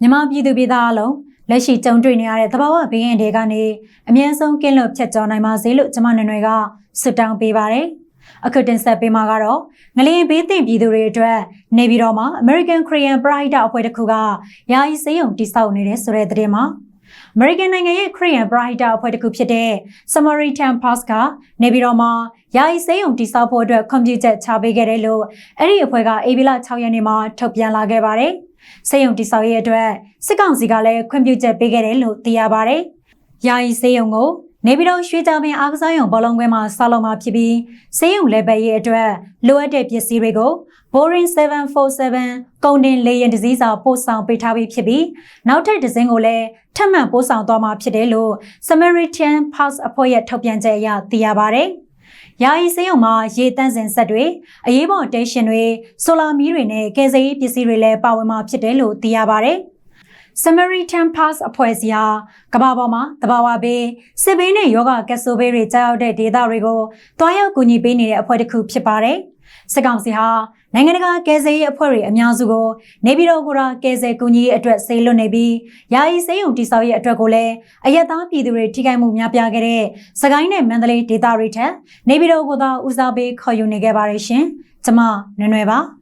မြန်မာပြည်သူပြည်သားအလုံးလက်ရှိကြုံတွေ့နေရတဲ့သဘာဝဘေးရန်တွေကနေအမြဲဆုံးကင်းလွတ်ဖြတ်ကျော်နိုင်ပါစေလို့ကျွန်မနွယ်နွယ်ကဆုတောင်းပေးပါတယ်။အခုတင်ဆက်ပေးမှာကတော့ငလျင်ဘေးသင့်ပြည်သူတွေအတွက်နေပြည်တော်မှာ American Korean Pride အဖွဲ့တစ်ခုကယာယီစေယုံတိစောက်နေတဲ့ဆိုတဲ့သတင်းမှာ American နိုင်ငံရဲ့ Korean Pride အဖွဲ့တစ်ခုဖြစ်တဲ့ Samaritan Pass ကနေပြည်တော်မှာယာယီစေယုံတိစောက်ဖို့အတွက်ခွင့်ပြုချက်ချပေးခဲ့တယ်လို့အဲ့ဒီအဖွဲ့ကအေဗီလာ6ရက်နေ့မှာထုတ်ပြန်လာခဲ့ပါတယ်။ စေယုံတိစောက်ရဲ့အတွက်စစ်ကောင်စီကလည်းခွင့်ပြုချက်ပေးခဲ့တယ်လို့သိရပါတယ်။ယာယီစေယုံကိုနေပြည်တော်ရွှေကြပင်အားကစားရုံဘောလုံးကွင်းမှာဆောက်လုပ်မှာဖြစ်ပြီးစေယုံလက်ပတ်ရဲ့အတွက်လိုအပ်တဲ့ပစ္စည်းတွေကို Boring 747ကုန်တင်လေယာဉ်တစ်စီးစာပို့ဆောင်ပေးထားပြီးဖြစ်ပြီးနောက်ထပ်တစ်စင်းကိုလည်းထပ်မံပို့ဆောင်သွားမှာဖြစ်တယ်လို့ Samaritan Pass အဖွဲ့ရဲ့ထုတ်ပြန်ချက်အရသိရပါတ ယ်။ယာယီစေယုံမှာရေတန့်စင်ဆက်တွေအရေးပေါ်တေးရှင်တွေဆိုလာမီးတွေနဲ့ကယ်ဆယ်ရေးပစ္စည်းတွေလည်းပါဝင်မှာဖြစ်တယ်လို့သိရပါတယ်။ Samaritan Pass အဖွဲ့အစည်းဟာကမ္ဘာပေါ်မှာတဘာဝဘေးစစ်ဘေးနဲ့ယောဂကက်ဆိုဘေးတွေကြောက်ရောက်တဲ့ဒေသတွေကိုတွားရောက်ကူညီပေးနေတဲ့အဖွဲ့တစ်ခုဖြစ်ပါတယ်။ စစ်ကောင်စီဟာနိုင်ငံတကာကယ်ဆယ်ရေးအဖွဲ့တွေအများစုကိုနေပြည်တော်ကရာကယ်ဆယ်ကူညီရေးအတွက်စေလွတ်နေပြီးယာယီစေယုံတိစောက်ရေးအတွက်ကိုလည်းအယက်သားပြည်သူတွေထိခိုက်မှုများပြားခဲ့တဲ့စကိုင်းနဲ့မန္တလေးဒေသတွေထက်နေပြည်တော်ကသာဦးစားပေးခေါ်ယူနေခဲ့ပါတယ်ရှင်။ကျွန်မနွယ်နွယ်ပါ။